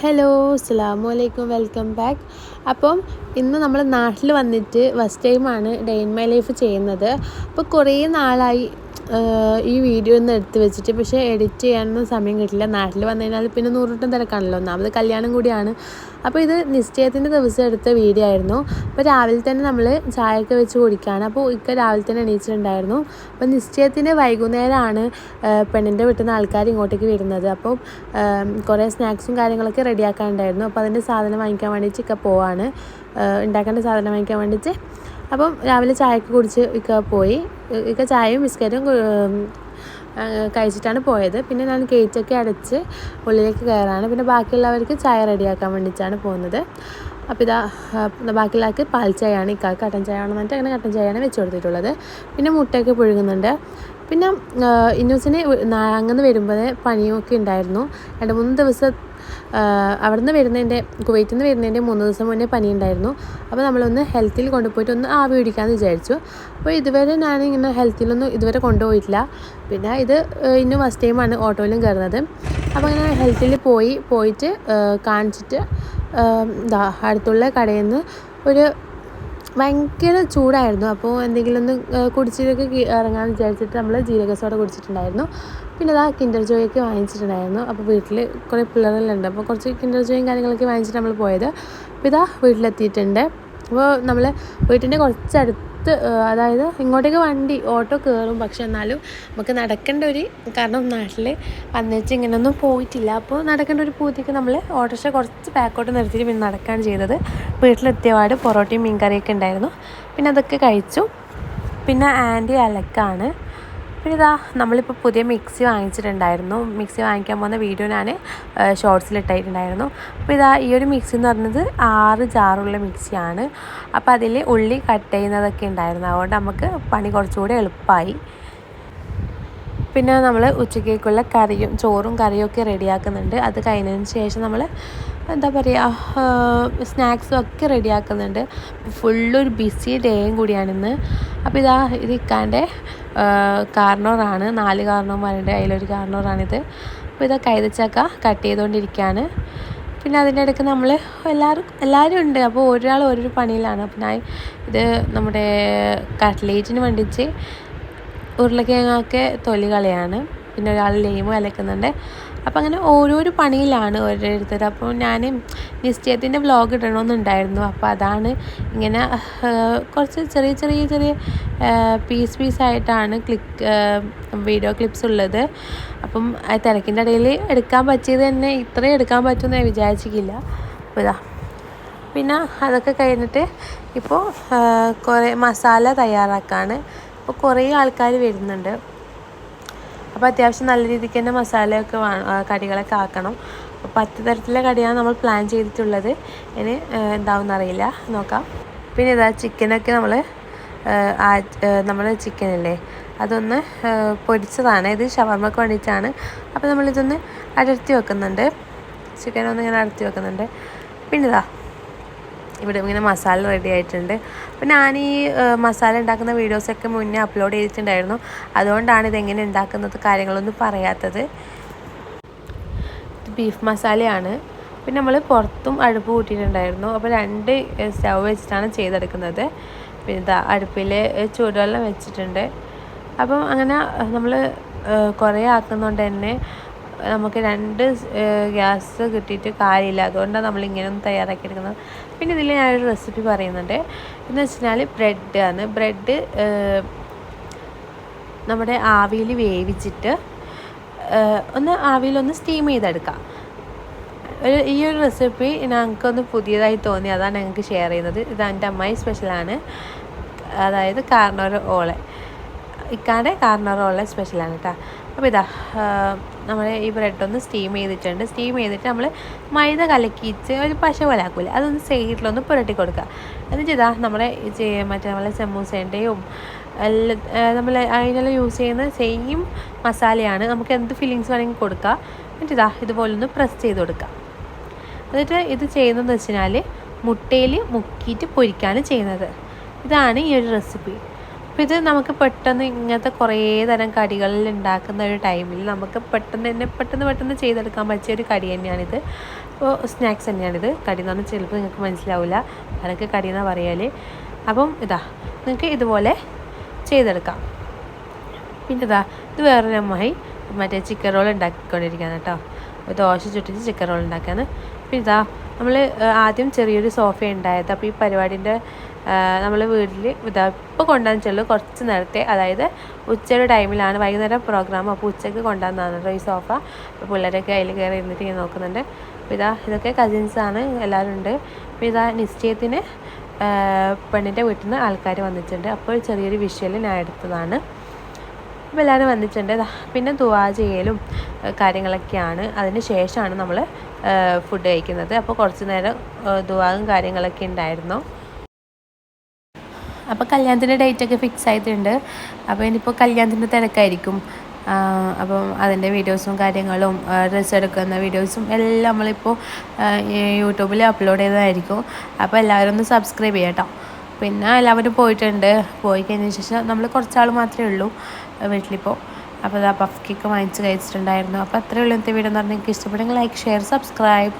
Hello അസ്സാം വലൈക്കും welcome back അപ്പം ഇന്ന് നമ്മൾ നാട്ടിൽ വന്നിട്ട് ഫസ്റ്റ് ടൈമാണ് ഡേ ഇൻ മൈ ലൈഫ് ചെയ്യുന്നത്. അപ്പോൾ കുറേ നാളായി ഈ വീഡിയോ ഒന്ന് എടുത്ത് വെച്ചിട്ട് പക്ഷേ എഡിറ്റ് ചെയ്യാനൊന്നും സമയം കിട്ടില്ല. നാട്ടിൽ വന്നു കഴിഞ്ഞാൽ പിന്നെ നൂറുവട്ടം തിരക്കാണല്ലോ. ഒന്നാമത് കല്യാണം കൂടിയാണ്. അപ്പോൾ ഇത് നിശ്ചയത്തിന്റെ ദിവസം എടുത്ത വീഡിയോ ആയിരുന്നു. അപ്പോൾ രാവിലെ തന്നെ നമ്മൾ ചായയൊക്കെ വെച്ച് കുടിക്കുകയാണ് അപ്പോൾ ഇക്ക രാവിലെ തന്നെ എണീച്ചിട്ടുണ്ടായിരുന്നു. അപ്പോൾ നിശ്ചയത്തിന് വൈകുന്നേരമാണ് പെണ്ണിന്റെ വീട്ടിൽ നിന്ന് ആൾക്കാർ ഇങ്ങോട്ടേക്ക് വരുന്നത്. അപ്പോൾ കുറേ സ്നാക്സും കാര്യങ്ങളൊക്കെ റെഡിയാക്കാനുണ്ടായിരുന്നു. അപ്പോൾ അതിന്റെ സാധനം വാങ്ങിക്കാൻ വേണ്ടിയിട്ട് ഇക്ക പോവാണ്. ഉണ്ടാക്കേണ്ട സാധനം വാങ്ങിക്കാൻ വേണ്ടിയിട്ട് അപ്പം രാവിലെ ചായയൊക്കെ കുടിച്ച് ഇക്ക പോയി. ഇക്ക ചായയും ബിസ്ക്കറ്റും കഴിച്ചിട്ടാണ് പോയത്. പിന്നെ ഞാൻ ഗേറ്റൊക്കെ അടച്ച് ഉള്ളിലേക്ക് കയറാണ്. പിന്നെ ബാക്കിയുള്ളവർക്ക് ചായ റെഡിയാക്കാൻ വേണ്ടിയിട്ടാണ് പോകുന്നത്. അപ്പോൾ ഇതാ ബാക്കിയുള്ളവർക്ക് പാൽ ചായയാണ് ഇക്കാൾ കട്ടൻ ചായ ആണെന്ന് പറഞ്ഞിട്ട് അങ്ങനെ കട്ടൻ ചായയാണ് വെച്ച് കൊടുത്തിട്ടുള്ളത്. പിന്നെ മുട്ടയൊക്കെ പുഴുകുന്നുണ്ട് പിന്നെ ഇന്നൂസിന് അങ്ങനെ വരുമ്പോൾ പണിയൊക്കെ ഉണ്ടായിരുന്നു. രണ്ട് മൂന്ന് ദിവസം അവിടെ നിന്ന് വരുന്നതിന്റെ കുവൈറ്റിൽ നിന്ന് വരുന്നതിന്റെ മൂന്ന് ദിവസം മുന്നേ പനി ഉണ്ടായിരുന്നു അപ്പോൾ നമ്മളൊന്ന് ഹെൽത്തിൽ കൊണ്ടുപോയിട്ട് ഒന്ന് ആവി പിടിക്കാമെന്ന് വിചാരിച്ചു. അപ്പോൾ ഇതുവരെ ഞാൻ ഇങ്ങനെ ഹെൽത്തിലൊന്നും ഇതുവരെ കൊണ്ടുപോയിട്ടില്ല. പിന്നെ ഇത് ഇന്ന് ഫസ്റ്റ് ടൈമാണ് ഓട്ടോയിലും കയറുന്നത്. അപ്പോൾ അങ്ങനെ ഹെൽത്തിൽ പോയി പോയിട്ട് കാണിച്ചിട്ട് അടുത്തുള്ള കടയിൽ നിന്ന് ഒരു ഭയങ്കര ചൂടായിരുന്നു. അപ്പോൾ എന്തെങ്കിലും ഒന്ന് കുടിച്ചിട്ടൊക്കെ ഇറങ്ങാമെന്ന് വിചാരിച്ചിട്ട് നമ്മൾ ജീരക സോഡ കുടിച്ചിട്ടുണ്ടായിരുന്നു. പിന്നെ അതാ കിൻഡർ ജോയൊക്കെ വാങ്ങിച്ചിട്ടുണ്ടായിരുന്നു. അപ്പോൾ വീട്ടിൽ കുറേ പിള്ളേരെല്ലാം ഉണ്ട് അപ്പോൾ കുറച്ച് കിൻഡർ ജോയും കാര്യങ്ങളൊക്കെ വാങ്ങിച്ചിട്ട് നമ്മൾ പോയത്. അപ്പോൾ ഇതാ വീട്ടിലെത്തിയിട്ടുണ്ട്. അപ്പോൾ നമ്മൾ വീട്ടിന്റെ കുറച്ചടുത്ത് ഏഹ്, അതായത് ഇങ്ങോട്ടേക്ക് വണ്ടി ഓട്ടോ കയറും പക്ഷെ എന്നാലും നമുക്ക് നടക്കേണ്ട ഒരു കാരണം നാട്ടിൽ വന്നേച്ച് ഇങ്ങനെയൊന്നും പോയിട്ടില്ല. അപ്പോൾ നടക്കേണ്ട ഒരു പൂതിക്ക് നമ്മൾ ഓട്ടോറിക്ഷ കുറച്ച് ബാക്കോട്ട് നിർത്തിയിട്ട് പിന്നെ നടക്കുകയാണ് ചെയ്തത്. വീട്ടിലെത്തിയപാട് പൊറോട്ടയും മീൻ കറിയൊക്കെ ഉണ്ടായിരുന്നു. പിന്നെ അതൊക്കെ കഴിച്ചു. പിന്നെ ആന്റി അലക്കാണ്. ഇതാ നമ്മളിപ്പോൾ പുതിയ മിക്സി വാങ്ങിച്ചിട്ടുണ്ടായിരുന്നു. മിക്സി വാങ്ങിക്കാൻ പോകുന്ന വീഡിയോ ഞാൻ ഷോർട്സിൽ ഇട്ടായിട്ടുണ്ടായിരുന്നു അപ്പോൾ ഇതാ ഈ ഒരു മിക്സി എന്ന് പറയുന്നത് ആറ് ജാറുള്ള മിക്സിയാണ്. അപ്പോൾ അതിൽ ഉള്ളി കട്ട് ചെയ്യുന്നതൊക്കെ ഉണ്ടായിരുന്നു. അതുകൊണ്ട് നമുക്ക് പണി കുറച്ചുകൂടി എളുപ്പമായി പിന്നെ നമ്മൾ ഉച്ചക്കേക്കുള്ള കറിയും ചോറും കറിയും ഒക്കെ റെഡിയാക്കുന്നുണ്ട്. അത് കഴിഞ്ഞതിന് ശേഷം നമ്മൾ എന്താ പറയുക സ്നാക്സും ഒക്കെ റെഡിയാക്കുന്നുണ്ട്. ഫുള്ളൊരു ബിസി ഡേയും കൂടിയാണിന്ന് അപ്പോൾ ഇതാ ഇത് ഇക്കാന്റെ കാർണോറാണ്. നാല് കാർണോമാരുണ്ട് അതിലൊരു കാർണോറാണിത്. അപ്പോൾ ഇതാ കൈതച്ചക്ക കട്ട് ചെയ്തുകൊണ്ടിരിക്കുകയാണ് പിന്നെ അതിന്റെ ഇടയ്ക്ക് നമ്മൾ എല്ലാവരും എല്ലാവരും ഉണ്ട്. അപ്പോൾ ഒരാൾ ഓരോരു പണിയിലാണ്. അപ്പോൾ ഞാൻ ഇത് നമ്മുടെ കട്ട്ലേറ്റിന് വേണ്ടിച്ച് ഉരുളക്കിഴങ്ങൊക്കെ തൊലി കളയാണ്. പിന്നെ ഒരാൾ ലെയിമ് കലക്കുന്നുണ്ട്. അപ്പോൾ അങ്ങനെ ഓരോരോ പണിയിലാണ് ഓരോരുത്തർ. അപ്പോൾ ഞാൻ നിശ്ചയത്തിന്റെ വ്ലോഗ് ഇടണമെന്നുണ്ടായിരുന്നു. അപ്പോൾ അതാണ് ഇങ്ങനെ കുറച്ച് ചെറിയ ചെറിയ ചെറിയ പീസ് പീസായിട്ടാണ് ക്ലിക്ക് വീഡിയോ ക്ലിപ്സ് ഉള്ളത്. അപ്പം തിരക്കിന്റെ ഇടയിൽ എടുക്കാൻ പറ്റിയത് തന്നെ ഇത്രയും എടുക്കാൻ പറ്റുമെന്ന് ഞാൻ വിചാരിച്ചിട്ടില്ല. അപ്പോൾ ഇതാ. പിന്നെ അതൊക്കെ കഴിഞ്ഞിട്ട് ഇപ്പോൾ കുറേ മസാല തയ്യാറാക്കാണ്. അപ്പോൾ കുറേ ആൾക്കാർ വരുന്നുണ്ട്. അപ്പോൾ അത്യാവശ്യം നല്ല രീതിക്ക് തന്നെ മസാലയൊക്കെ കടികളൊക്കെ ആക്കണം. പത്ത് തരത്തിലെ കടിയാണ് നമ്മൾ പ്ലാൻ ചെയ്തിട്ടുള്ളത്. ഇനി എന്താവും അറിയില്ല. നോക്കാം. പിന്നെ ഇതാ ചിക്കനൊക്കെ നമ്മൾ നമ്മൾ ചിക്കനല്ലേ അതൊന്ന് പൊരിച്ചതാണ്. ഇത് ഷവർമ്മക്ക് വേണ്ടിയിട്ടാണ്. അപ്പോൾ നമ്മളിതൊന്ന് അടർത്തി വെക്കുന്നുണ്ട്. ചിക്കനൊന്ന് ഇങ്ങനെ അടർത്തി വെക്കുന്നുണ്ട്. പിന്നെ ഇതാ ഇവിടെ ഇങ്ങനെ മസാല റെഡി ആയിട്ടുണ്ട്. അപ്പോൾ ഞാൻ ഈ മസാല ഉണ്ടാക്കുന്ന വീഡിയോസൊക്കെ മുന്നേ അപ്ലോഡ് ചെയ്തിട്ടുണ്ടായിരുന്നു. അതുകൊണ്ടാണ് ഇതെങ്ങനെ ഉണ്ടാക്കുന്നത് കാര്യങ്ങളൊന്നും പറയാത്തത്. ബീഫ് മസാലയാണ്. പിന്നെ നമ്മൾ പുറത്തും അടുപ്പ് കൂട്ടിയിട്ടുണ്ടായിരുന്നു. അപ്പോൾ രണ്ട് സ്റ്റവ് വെച്ചിട്ടാണ് ചെയ്തെടുക്കുന്നത്. പിന്നെ ഇതാ അടുപ്പിൽ ചൂടുവെള്ളം വെച്ചിട്ടുണ്ട്. അപ്പം അങ്ങനെ നമ്മൾ കുറേ ആക്കുന്നതുകൊണ്ട് തന്നെ നമുക്ക് രണ്ട് ഗ്യാസ് കിട്ടിയിട്ട് കാര്യമില്ല. അതുകൊണ്ടാണ് നമ്മൾ ഇങ്ങനെയൊന്നും തയ്യാറാക്കിയെടുക്കുന്നത്. പിന്നെ ഇതിൽ ഞാനൊരു റെസിപ്പി പറയുന്നുണ്ട്. എന്ന് വെച്ചാൽ ബ്രെഡ് ആണ്. ബ്രെഡ് നമ്മുടെ ആവിയിൽ വേവിച്ചിട്ട് ഒന്ന് ആവിയിലൊന്ന് സ്റ്റീം ചെയ്തെടുക്കാം. ഒരു ഈ ഒരു റെസിപ്പി ഞങ്ങൾക്കൊന്ന് പുതിയതായി തോന്നി. അതാണ് ഞങ്ങൾക്ക് ഷെയർ ചെയ്യുന്നത്. ഇത് എന്റെ അമ്മായി സ്പെഷ്യലാണ് അതായത് കാർണോർ ഓളെ. ഇക്കാന്റെ കാർണോർ ഓളെ സ്പെഷ്യലാണ് കേട്ടോ അപ്പോൾ ഇതാ നമ്മൾ ഈ ബ്രെഡ് ഒന്ന് സ്റ്റീം ചെയ്തിട്ടുണ്ട്. സ്റ്റീം ചെയ്തിട്ട് നമ്മൾ മൈദ കലക്കിച്ച് ഒരു പശ പോലെ ആക്കൂലേ. അതൊന്ന് സൈഡിലൊന്ന് പുരട്ടി കൊടുക്കുക. എന്നിട്ട് ഇതാ നമ്മുടെ മറ്റേ നമ്മളെ സമൂസേന്റെയും എല്ലാം നമ്മൾ അതിനെല്ലാം യൂസ് ചെയ്യുന്ന സെയിം മസാലയാണ്. നമുക്ക് എന്ത് ഫീലിങ്സ് വേണമെങ്കിൽ കൊടുക്കുക എന്നിട്ട് ഇതാ ഇതുപോലെ ഒന്ന് പ്രസ് ചെയ്ത് കൊടുക്കുക. എന്നിട്ട് ഇത് ചെയ്യുന്നതെന്ന് വെച്ചാൽ മുട്ടയിൽ മുക്കിയിട്ട് പൊരിക്കാനും ചെയ്യുന്നത്. ഇതാണ് ഈ ഒരു റെസിപ്പി അപ്പോൾ ഇത് നമുക്ക് പെട്ടെന്ന് ഇങ്ങനത്തെ കുറേ തരം കടികളിൽ ഉണ്ടാക്കുന്ന ഒരു ടൈമിൽ നമുക്ക് പെട്ടെന്ന് തന്നെ പെട്ടെന്ന് പെട്ടെന്ന് ചെയ്തെടുക്കാൻ പറ്റിയ ഒരു കടി തന്നെയാണിത്. അപ്പോൾ സ്നാക്സ് തന്നെയാണിത്. കടി എന്ന് പറഞ്ഞാൽ ചിലപ്പോൾ നിങ്ങൾക്ക് മനസ്സിലാവില്ല. അതൊക്കെ കടി എന്നാണ് പറയാൽ അപ്പം ഇതാ നിങ്ങൾക്ക് ഇതുപോലെ ചെയ്തെടുക്കാം. പിന്നെ ഇതാ ഇത് വേറൊരു അമ്മായി മറ്റേ ചിക്കൻ റോൾ ഉണ്ടാക്കിക്കൊണ്ടിരിക്കുകയാണ് കേട്ടോ. ദോശ ചുട്ടിച്ച് ചിക്കൻ റോൾ ഉണ്ടാക്കുകയാണ്. പിന്നെ ഇതാ നമ്മൾ ആദ്യം ചെറിയൊരു സോഫ ഉണ്ടായത്. അപ്പോൾ ഈ പരിപാടിന്റെ നമ്മൾ വീട്ടിൽ ഇതാ ഇപ്പോൾ കൊണ്ടുവന്ന് ചെല്ലു കുറച്ച് നേരത്തെ അതായത് ഉച്ചയുടെ ടൈമിലാണ്. വൈകുന്നേരം പ്രോഗ്രാം അപ്പോൾ ഉച്ചയ്ക്ക് കൊണ്ടുവന്നതാണ് കേട്ടോ ഈ സോഫ. അപ്പോൾ പിള്ളേരൊക്കെ അതിൽ കയറി ഇരുന്നിട്ട് ഇങ്ങനെ നോക്കുന്നുണ്ട്. അപ്പോൾ ഇതാ ഇതൊക്കെ കസിൻസാണ് എല്ലാവരും ഉണ്ട്. അപ്പോൾ ഇതാ നിശ്ചയത്തിന് പെണ്ണിന്റെ വീട്ടിൽ നിന്ന് ആൾക്കാർ വന്നിട്ടുണ്ട്. അപ്പോൾ ചെറിയൊരു വിഷ്വൽ ഞാൻ എടുത്തതാണ്. അപ്പോൾ എല്ലാവരും വന്നിട്ടുണ്ട്. പിന്നെ ദുവാ ചെയ്യലും കാര്യങ്ങളൊക്കെയാണ്. അതിന് ശേഷമാണ് നമ്മൾ ഫുഡ് കഴിക്കുന്നത്. അപ്പോൾ കുറച്ച് നേരം ദുവാകും കാര്യങ്ങളൊക്കെ ഉണ്ടായിരുന്നു. അപ്പോൾ കല്യാണത്തിന്റെ ഡേറ്റൊക്കെ ഫിക്സ് ആയിട്ടുണ്ട്. അപ്പോൾ ഇനിയിപ്പോൾ കല്യാണത്തിന്റെ തിരക്കായിരിക്കും. അപ്പം അതിന്റെ വീഡിയോസും കാര്യങ്ങളും ഡ്രസ്സ് എടുക്കുന്ന വീഡിയോസും എല്ലാം നമ്മളിപ്പോൾ യൂട്യൂബിൽ അപ്ലോഡ് ചെയ്തതായിരിക്കും. അപ്പോൾ എല്ലാവരും ഒന്ന് സബ്സ്ക്രൈബ് ചെയ്യാം കേട്ടോ പിന്നെ എല്ലാവരും പോയിട്ടുണ്ട്. പോയി കഴിഞ്ഞ ശേഷം നമ്മൾ കുറച്ചാൾ മാത്രമേ ഉള്ളൂ വീട്ടിലിപ്പോൾ അപ്പോൾ ആ പഫ് കേക്ക് വാങ്ങിച്ച് കഴിച്ചിട്ടുണ്ടായിരുന്നു. അപ്പോൾ അത്രയുള്ള ഇന്നത്തെ വീഡിയോ എന്ന് പറഞ്ഞാൽ നിങ്ങൾക്ക് ഇഷ്ടപ്പെടുമെങ്കിൽ ലൈക്ക് ഷെയർ സബ്സ്ക്രൈബ്